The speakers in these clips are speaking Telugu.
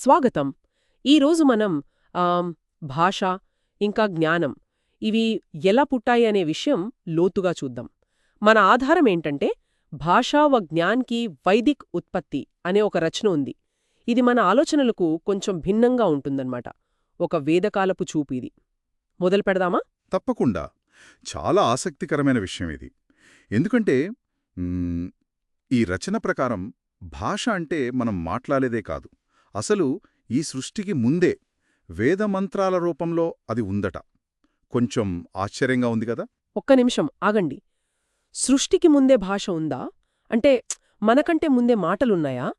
స్వాగతం. ఈరోజు మనం భాష ఇంకా జ్ఞానం ఇవి ఎలా పుట్టాయి అనే విషయం లోతుగా చూద్దాం. మన ఆధారం ఏంటంటే భాషా వ జ్ఞాన్కి వైదిక్ ఉత్పత్తి అనే ఒక రచన ఉంది. ఇది మన ఆలోచనలకు కొంచెం భిన్నంగా ఉంటుందన్నమాట. ఒక వేదకాలపు చూపు ఇది. మొదలు పెడదామా? తప్పకుండా. చాలా ఆసక్తికరమైన విషయం ఇది. ఎందుకంటే ఈ రచన ప్రకారం భాష అంటే మనం మాట్లాడేదే కాదు. అసలు ఈ సృష్టికి ముందే వేదమంత్రాల రూపంలో అది ఉందట. కొంచెం ఆశ్చర్యంగా ఉంది కదా? ఒక్క నిమిషం ఆగండి. సృష్టికి ముందే భాష ఉందా? అంటే మనకంటే ముందే మాటలున్నాయా?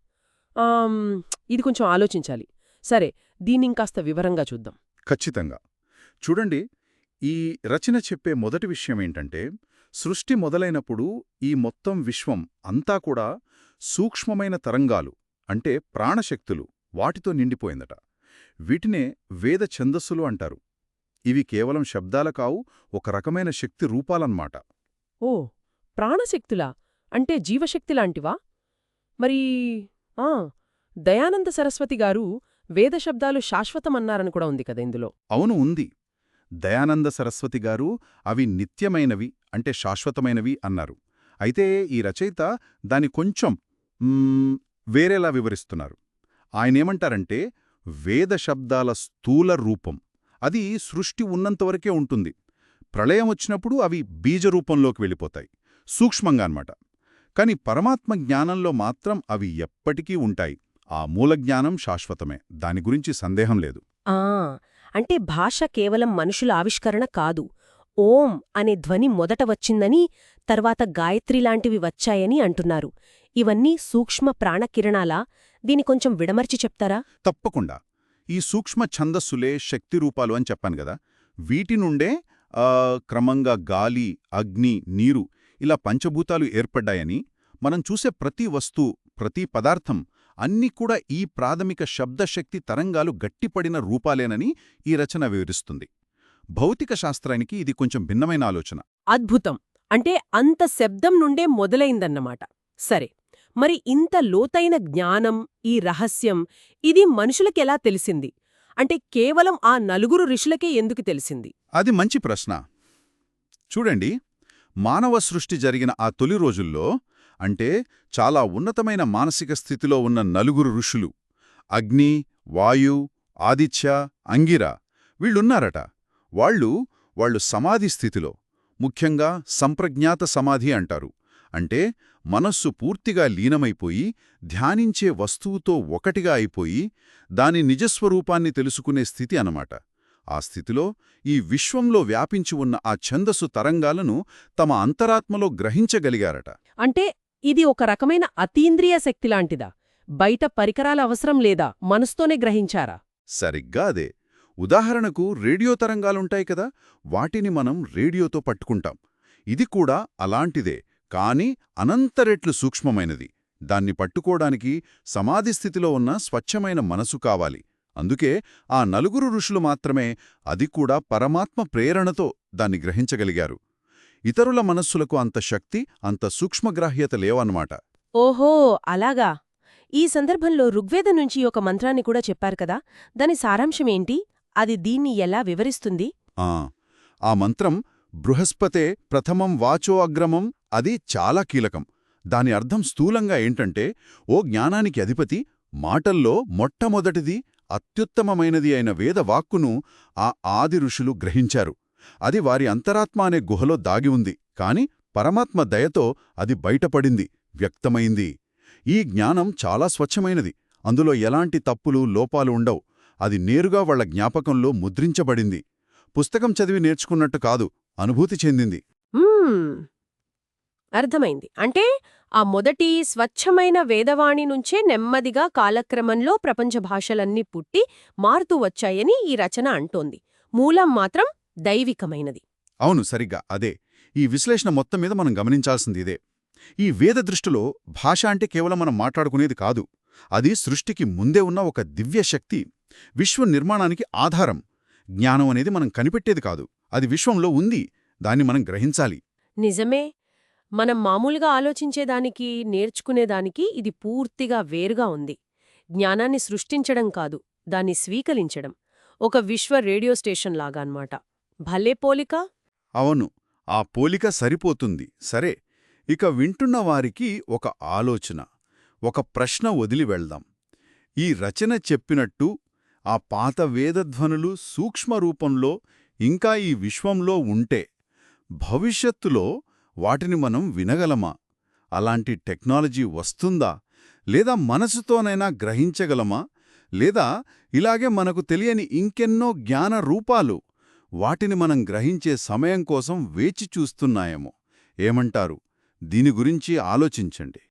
ఇది కొంచెం ఆలోచించాలి. సరే దీన్నింకాస్త వివరంగా చూద్దాం. ఖచ్చితంగా. చూడండి ఈ రచన చెప్పే మొదటి విషయం ఏంటంటే సృష్టి మొదలైనప్పుడు ఈ మొత్తం విశ్వం అంతా కూడా సూక్ష్మమైన తరంగాలు అంటే ప్రాణశక్తులు వాటితో నిండిపోయిందట. వీటినే వేద ఛందస్సులు అంటారు. ఇవి కేవలం శబ్దాల కావు ఒక రకమైన శక్తి రూపాలన్మాట ఓ ప్రాణశక్తులా? అంటే జీవశక్తి లాంటివా మరి ఆ దయానంద సరస్వతి గారు వేదశబ్దాలు శాశ్వతమన్నారని కూడా ఉంది కదా ఇందులో. అవును ఉంది. దయానంద సరస్వతి గారు అవి నిత్యమైనవి అంటే శాశ్వతమైనవి అన్నారు. అయితే ఈ రచయిత దాని కొంచెం వేరేలా వివరిస్తున్నారు. ఆయనేమంటారంటే వేద శబ్దాల స్థూల రూపం. అది సృష్టి ఉన్నంతవరకే ఉంటుంది. ప్రళయం వచ్చినప్పుడు అవి బీజరూపంలోకి వెళ్ళిపోతాయి. సూక్ష్మంగా అన్నమాట. కాని పరమాత్మ జ్ఞానంలో మాత్రం అవి ఎప్పటికీ ఉంటాయి. ఆ మూల జ్ఞానం శాశ్వతమే. దాని గురించి సందేహం లేదు. అంటే భాష కేవలం మనుషుల ఆవిష్కరణ కాదు. ఓం అనే ధ్వని మొదట వచ్చిందని తర్వాత గాయత్రి లాంటివి వచ్చాయని అంటున్నారు. ఇవన్నీ సూక్ష్మ ప్రాణకిరణాలా? దీని కొంచెం విడమర్చి చెప్తారా? తప్పకుండా. ఈ సూక్ష్మ ఛందస్సులే శక్తి రూపాలు అని చెప్పాను కదా. వీటి నుండే ఆ, క్రమంగా గాలి అగ్ని నీరు ఇలా పంచభూతాలు ఏర్పడ్డాయని మనం చూసే ప్రతి వస్తు ప్రతి పదార్థం అన్నీ కూడా ఈ ప్రాథమిక శబ్దశక్తి తరంగాలు గట్టిపడిన రూపాలేనని ఈ రచన వివరిస్తుంది. భౌతిక శాస్త్రానికి ఇది కొంచెం భిన్నమైన ఆలోచన. అద్భుతం. అంటే అంత శబ్దం నుండే మొదలైందన్నమాట. సరే మరి ఇంత లోతైన జ్ఞానం ఈ రహస్యం ఇది మనుషులకెలా తెలిసింది? అంటే కేవలం ఆ నలుగురు ఋషులకే ఎందుకు తెలిసింది? అది మంచి ప్రశ్న. చూడండి మానవ సృష్టి జరిగిన ఆ తొలి రోజుల్లో అంటే చాలా ఉన్నతమైన మానసిక స్థితిలో ఉన్న నలుగురు ఋషులు అగ్ని వాయు ఆదిత్య అంగిర వీళ్ళున్నారట. వాళ్ళు వాళ్ళు సమాధి స్థితిలో ముఖ్యంగా సంప్రజ్ఞాత సమాధి అంటారు. అంటే మనస్సు పూర్తిగా లీనమైపోయి ధ్యానించే వస్తువుతో ఒకటిగా అయిపోయి దాని నిజస్వరూపాన్ని తెలుసుకునే స్థితి అనమాట ఆ స్థితిలో ఈ విశ్వంలో వ్యాపించి ఉన్న ఆ ఛందస్సు తరంగాలను తమ అంతరాత్మలో గ్రహించగలిగారట. అంటే ఇది ఒక రకమైన అతీంద్రియ శక్తి లాంటిదా? బయట పరికరాల అవసరం లేదా? మనసుతోనే గ్రహించారా? సరిగ్గా అదే. ఉదాహరణకు రేడియో తరంగాలుంటాయి కదా వాటిని మనం రేడియోతో పట్టుకుంటాం. ఇది కూడా అలాంటిదే కాని అనంత రెట్లు సూక్ష్మమైనది. దాన్ని పట్టుకోడానికి సమాధి స్థితిలో ఉన్న స్వచ్ఛమైన మనసు కావాలి. అందుకే ఆ నలుగురు ఋషులు మాత్రమే అది కూడా పరమాత్మ ప్రేరణతో దాన్ని గ్రహించగలిగారు. ఇతరుల మనస్సులకు అంత శక్తి అంత సూక్ష్మగ్రాహ్యత లేవన్నమాట. ఓహో అలాగా. ఈ సందర్భంలో ఋగ్వేదం నుంచి ఒక మంత్రాన్ని కూడా చెప్పారు కదా దాని సారాంశమేంటి అది దీన్ని ఎలా వివరిస్తుంది? ఆ ఆ మంత్రం బృహస్పతే ప్రథమం వాచో అగ్రమం అది చాలా కీలకం. దాని అర్థం స్థూలంగా ఏంటంటే ఓ జ్ఞానానికి అధిపతి మాటల్లో మొట్టమొదటిది అత్యుత్తమమైనది అయిన వేదవాక్కును ఆ ఆది ఋషులు గ్రహించారు. అది వారి అంతరాత్మ అనే గుహలో దాగి ఉంది. కాని పరమాత్మ దయతో అది బయటపడింది వ్యక్తమైంది. ఈ జ్ఞానం చాలా స్వచ్ఛమైనది. అందులో ఎలాంటి తప్పులు లోపాలు ఉండవు. అది నేరుగా వాళ్ళ జ్ఞాపకంలో ముద్రించబడింది. పుస్తకం చదివి నేర్చుకున్నట్టు కాదు అనుభూతి చెందింది. అర్థమైంది. అంటే ఆ మొదటి స్వచ్ఛమైన వేదవాణి నుంచే నెమ్మదిగా కాలక్రమంలో ప్రపంచ భాషలన్నీ పుట్టి మారుతూ వచ్చాయని ఈ రచన అంటోంది. మూలం మాత్రం దైవికమైనది. అవును సరిగ్గా. అదే. ఈ విశ్లేషణ మొత్తం మీద మనం గమనించాల్సింది ఇదే. ఈ వేద దృష్టిలో భాష అంటే కేవలం మనం మాట్లాడుకునేది కాదు. అది సృష్టికి ముందే ఉన్న ఒక దివ్య శక్తి విశ్వ నిర్మాణానికి ఆధారం. జ్ఞానం అనేది మనం కనిపెట్టేది కాదు. అది విశ్వంలో ఉంది. దాన్ని మనం గ్రహించాలి. నిజమే. మనం మామూలుగా ఆలోచించేదానికి నేర్చుకునేదానికి ఇది పూర్తిగా వేరుగా ఉంది. జ్ఞానాన్ని సృష్టించడం కాదు దాన్ని స్వీకరించడం. ఒక విశ్వ రేడియో స్టేషన్ లాగా అన్నమాట భలే పోలిక! అవును. ఆ పోలిక సరిపోతుంది. సరే ఇక వింటున్న వారికి ఒక ఆలోచన. ఒక ప్రశ్న వదిలి వెళ్దాం. ఈ రచన చెప్పినట్టు ఆ పాత వేదధ్వనులు సూక్ష్మరూపంలో ఇంకా ఈ విశ్వంలో ఉంటే భవిష్యత్తులో వాటిని మనం వినగలమా? అలాంటి టెక్నాలజీ వస్తుందా? లేదా మనసుతోనైనా గ్రహించగలమా? లేదా ఇలాగే మనకు తెలియని ఇంకెన్నో జ్ఞాన రూపాలు వాటిని మనం గ్రహించే సమయం కోసం వేచి చూస్తున్నాయేమో. ఏమంటారు? దీని గురించి ఆలోచించండి.